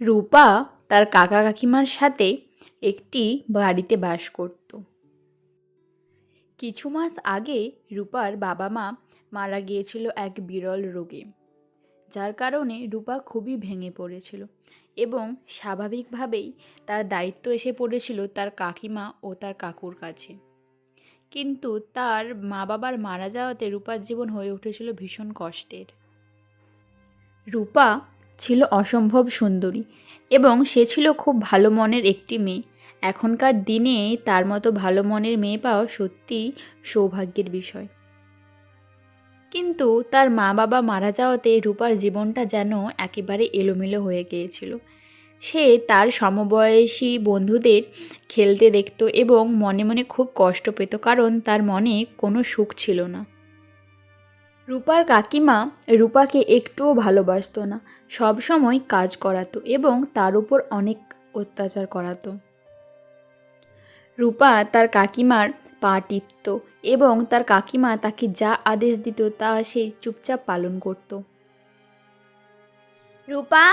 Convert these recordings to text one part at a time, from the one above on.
রূপা তার কাকা কাকিমার সাথে একটি বাড়িতে বাস করত। কিছু মাস আগে রূপার বাবা মা মারা গিয়েছিল এক বিরল রোগে, যার কারণে রূপা খুবই ভেঙে পড়েছিল এবং স্বাভাবিকভাবেই তার দায়িত্ব এসে পড়েছিল তার কাকিমা ও তার কাকুর কাছে। কিন্তু তার মা বাবার মারা যাওয়াতে রূপার জীবন হয়ে উঠেছিল ভীষণ কষ্টের। রূপা ছিল অসম্ভব সুন্দরী এবং সে ছিল খুব ভালো মনের একটি মেয়ে। এখনকার দিনে তার মতো ভালো মনের মেয়ে পাওয়া সত্যিই সৌভাগ্যের বিষয়। কিন্তু তার মা বাবা মারা যাওয়াতে রূপার জীবনটা যেন একেবারে এলোমেলো হয়ে গিয়েছিল। সে তার সমবয়সী বন্ধুদের খেলতে দেখত এবং মনে মনে খুব কষ্ট পেত, কারণ তার মনে কোনো সুখ ছিল না। রূপার কাকিমা রূপাকে একটুও ভালোবাসতো না, সব সময় কাজ করাতো এবং তার উপর অনেক অত্যাচার করাতো। রূপা তার কাকিমার পা টিপত এবং তার কাকিমা তাকে যা আদেশ দিত তা সে চুপচাপ পালন করত। রূপা,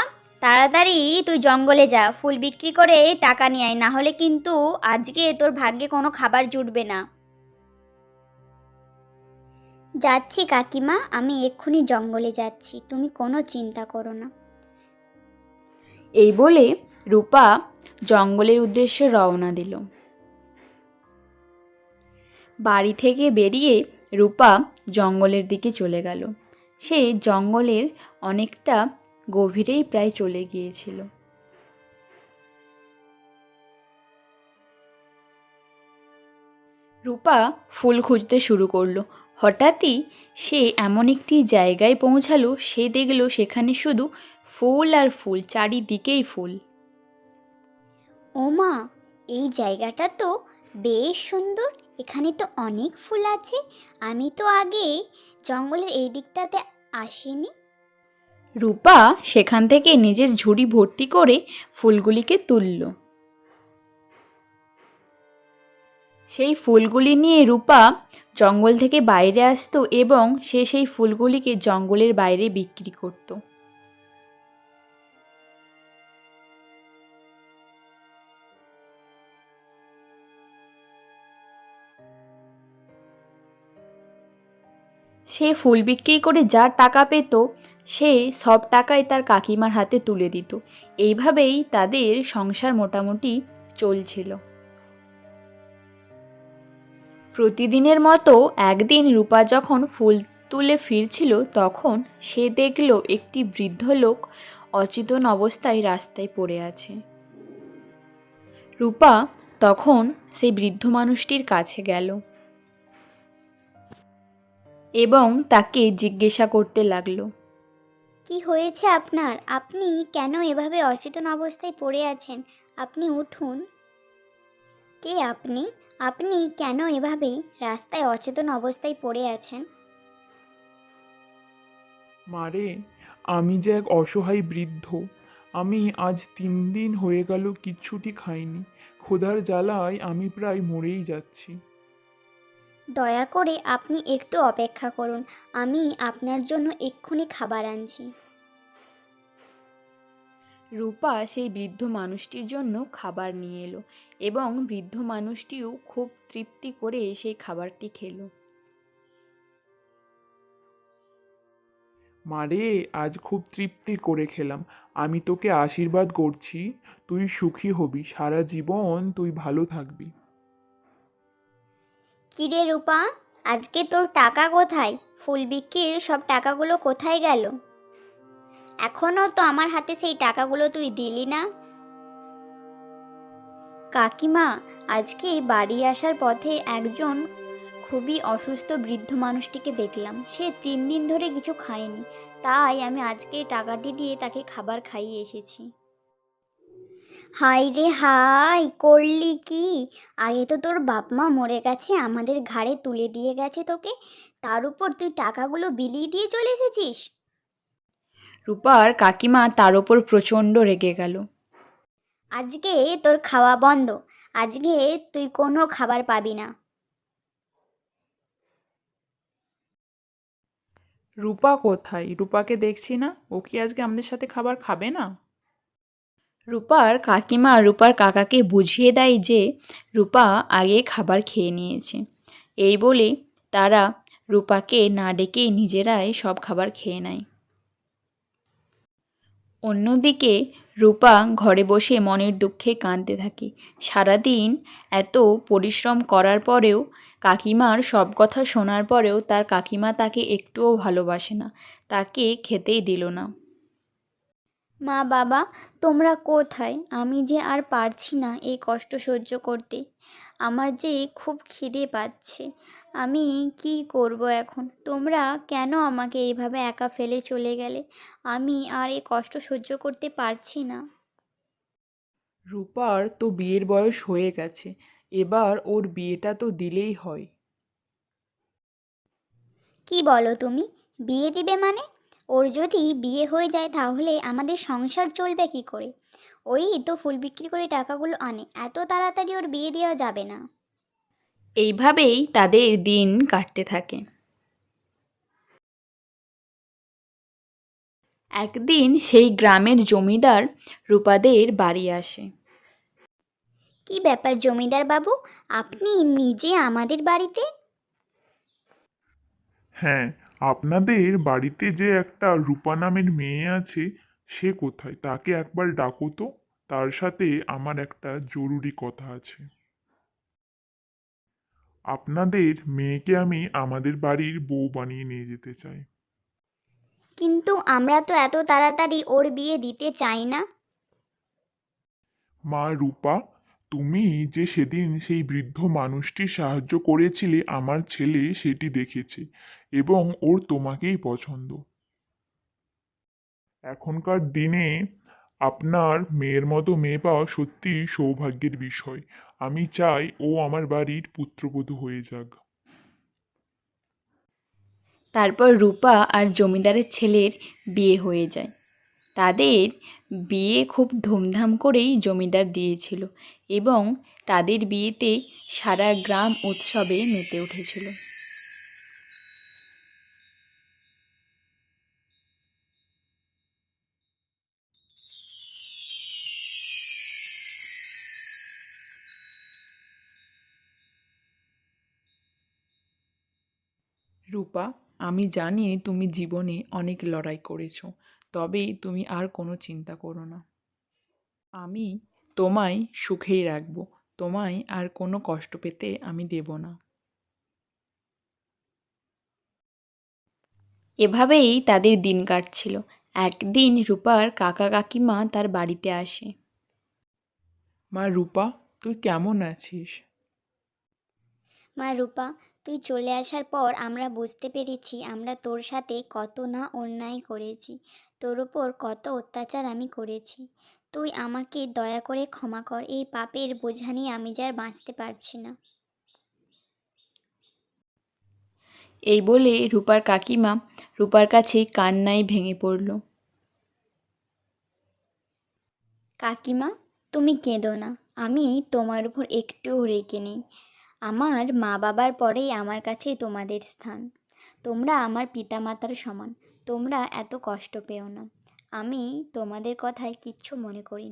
তাড়াতাড়ি তুই জঙ্গলে যা, ফুল বিক্রি করে টাকা নিয়ে আয় না হলে কিন্তু আজকে তোর ভাগ্যে কোনো খাবার জুটবে না। যাচ্ছি কাকিমা, আমি এক্ষুনি জঙ্গলে যাচ্ছি, তুমি কোনো চিন্তা করো না। এই বলে রূপা জঙ্গলের উদ্দেশ্যে রওনা দিল। বাড়ি থেকে বেরিয়ে রূপা জঙ্গলের দিকে চলে গেল। সে জঙ্গলের অনেকটা গভীরেই প্রায় চলে গিয়েছিল। রূপা ফুল খুঁজতে শুরু করল। হঠাৎই সে এমন একটি জায়গায় পৌঁছালো সে দেখল সেখানে শুধু ফুল আর ফুল চারিদিকেই ফুল। ওমা এই জায়গাটা তো বেশ সুন্দর। এখানে তো অনেক ফুল আছে। আমি তো আগে জঙ্গলের এই দিকটাতে আসিনি। রূপা সেখান থেকে নিজের ঝুড়ি ভর্তি করে ফুলগুলিকে তুলল। সেই ফুলগুলি নিয়ে রূপা জঙ্গল থেকে বাইরে আসতো এবং সে সেই ফুলগুলিকে জঙ্গলের বাইরে বিক্রি করত। সে ফুল বিক্রি করে যা টাকা পেত, সে সব টাকাই তার কাকিমার হাতে তুলে দিত। এইভাবেই তাদের সংসার মোটামুটি চলছিল। প্রতিদিনের মতো একদিন রূপা যখন ফুল তুলে ফিরছিল তখন সে দেখল একটি বৃদ্ধ লোক অচেতন অবস্থায় রাস্তায় পড়ে আছে। রূপা তখন সেই বৃদ্ধ মানুষটির কাছে গেল এবং তাকে জিজ্ঞাসা করতে লাগল, কি হয়েছে আপনার? আপনি কেন এভাবে অচেতন অবস্থায় পড়ে আছেন? আপনি উঠুন। কে আপনি? আপনি কেন এভাবে রাস্তায় অচেতন অবস্থায় পড়ে আছেন? মারে আমি যে এক অসহায় বৃদ্ধ আমি আজ তিন দিন হয়ে গেল কিচ্ছুটি খাইনি। ক্ষুধার জ্বালায় আমি প্রায় মরেই যাচ্ছি। দয়া করে আপনি একটু অপেক্ষা করুন আমি আপনার জন্য এক্ষুনি খাবার আনছি। রূপা সেই বৃদ্ধ মানুষটির জন্য খাবার নিয়ে এলো এবং বৃদ্ধ মানুষটিও খুব তৃপ্তি করে সেই খাবারটি খেলো। মারে আজ খুব তৃপ্তি করে খেলাম। আমি তোকে আশীর্বাদ করছি। তুই সুখী হবি। সারা জীবন তুই ভালো থাকবি। কিরে রূপা আজকে তোর টাকা কোথায়? ফুল বিক্রির সব টাকাগুলো কোথায় গেল? এখনও তো আমার হাতে সেই টাকাগুলো তুই দিলি না। কাকিমা, আজকে বাড়ি আসার পথে একজন খুবই অসুস্থ বৃদ্ধ মানুষটিকে দেখলাম। সে তিন দিন ধরে কিছু খায়নি। তাই আমি আজকে টাকাটি দিয়ে তাকে খাবার খাইয়ে এসেছি। হাই রে হাই করলি কি? আগে তো তোর বাপ মা মরে গেছে, আমাদের ঘাড়ে তুলে দিয়ে গেছে তোকে। তার উপর তুই টাকাগুলো বিলিয়ে দিয়ে চলে এসেছিস? রূপার কাকিমা তার ওপর প্রচণ্ড রেগে গেল। আজকে তোর খাওয়া বন্ধ। আজকে তুই কোনো খাবার পাবি না। রূপা কোথায়? রূপাকে দেখছি না? ও কি আজকে আমাদের সাথে খাবার খাবে না? রূপার কাকিমা রূপার কাকাকে বুঝিয়ে দেয় যে রূপা আগে খাবার খেয়ে নিয়েছে। এই বলে তারা রূপাকে না ডেকে নিজেরাই সব খাবার খেয়ে নেয়। অন্যদিকে রূপা ঘরে বসে মনের দুঃখে কাঁদতে থাকে। সারাদিন এত পরিশ্রম করার পরেও কাকিমার সব কথা শোনার পরেও তার কাকিমা তাকে একটুও ভালোবাসে না, তাকে খেতেই দিল না। মা বাবা, তোমরা কোথায়? আমি যে আর পারছি না এই কষ্ট সহ্য করতে। আমার যে খুব খিদে পাচ্ছে। আমি কি করব এখন? তোমরা কেন আমাকে এইভাবে একা ফেলে চলে গেলে? আমি আর এই কষ্ট সহ্য করতে পারছি না। রূপার তো বিয়ের বয়স হয়ে গেছে। এবার ওর বিয়েটা তো দিলেই হয়। কি বলো তুমি? বিয়ে দিবে মানে? ওর যদি বিয়ে হয়ে যায় তাহলে আমাদের সংসার চলবে কি করে? ওই তো ফুল বিক্রি করে টাকাগুলো আনে। এত তাড়াতাড়ি ওর বিয়ে দেওয়া যাবে না। এইভাবেই তাদের দিন কাটতে থাকে। একদিন সেই গ্রামের জমিদার রূপাদের বাড়ি আসে। কি ব্যাপার জমিদার বাবু? আপনি নিজে আমাদের বাড়িতে? হ্যাঁ আপনাদের বাড়িতে যে একটা রূপা নামের মেয়ে আছে সে কোথায়? তাকে একবার ডাকো তো। তার সাথে আমার একটা জরুরি কথা আছে। আপনাদের মেয়েকে আমি আমাদের বাড়ির বউ বানিয়ে নিয়ে যেতে চাই। কিন্তু আমরা তো এত তাড়াতাড়ি ওর বিয়ে দিতে চাই না। মা রূপা তুমি যে সেদিন সেই বৃদ্ধ মানুষটির সাহায্য করেছিলে আমার ছেলে সেটি দেখেছে এবং ওর তোমাকেই পছন্দ। এখনকার দিনে আপনার মেয়ের মতো মেয়ে পাওয়া সত্যি সৌভাগ্যের বিষয়। আমি চাই ও আমার বাড়ির পুত্রবধূ হয়ে যাক। তারপর রূপা আর জমিদারের ছেলের বিয়ে হয়ে যায়। তাদের বিয়ে খুব ধুমধাম করেই জমিদার দিয়েছিল এবং তাদের বিয়েতে সারা গ্রাম উৎসবে মেতে উঠেছিল। রূপা আমি জানি তুমি জীবনে অনেক লড়াই করেছ তবে তুমি আর কোনো চিন্তা করো না। আমি তোমায় সুখেই রাখব তোমায় আর কোনো কষ্ট পেতে আমি দেব না। এভাবেই তাদের দিন কাটছিল। একদিন রূপার কাকা কাকিমা তার বাড়িতে আসে। মা রূপা তুই কেমন আছিস? মা রূপা তুই চলে আসার পর আমরা বুঝতে পেরেছি আমরা তোর সাথে কত না অন্যায় করেছি। তোর উপর কত অত্যাচার আমি করেছি। তুই আমাকে দয়া করে ক্ষমা কর এই পাপের বোঝা নিয়ে আমি যে আর বাঁচতে পারছি না। এই বলে রূপার কাকিমা রূপার কাছে কান্নায় ভেঙে পড়ল। কাকিমা তুমি কেঁদো না আমি তোমার উপর একটুও রেগে নেই। আমার মা বাবার পরেই আমার কাছে তোমাদের স্থান। তোমরা আমার পিতামাতার সমান। তোমরা এত কষ্ট পেও না। আমি তোমাদের কথায় কিচ্ছু মনে করি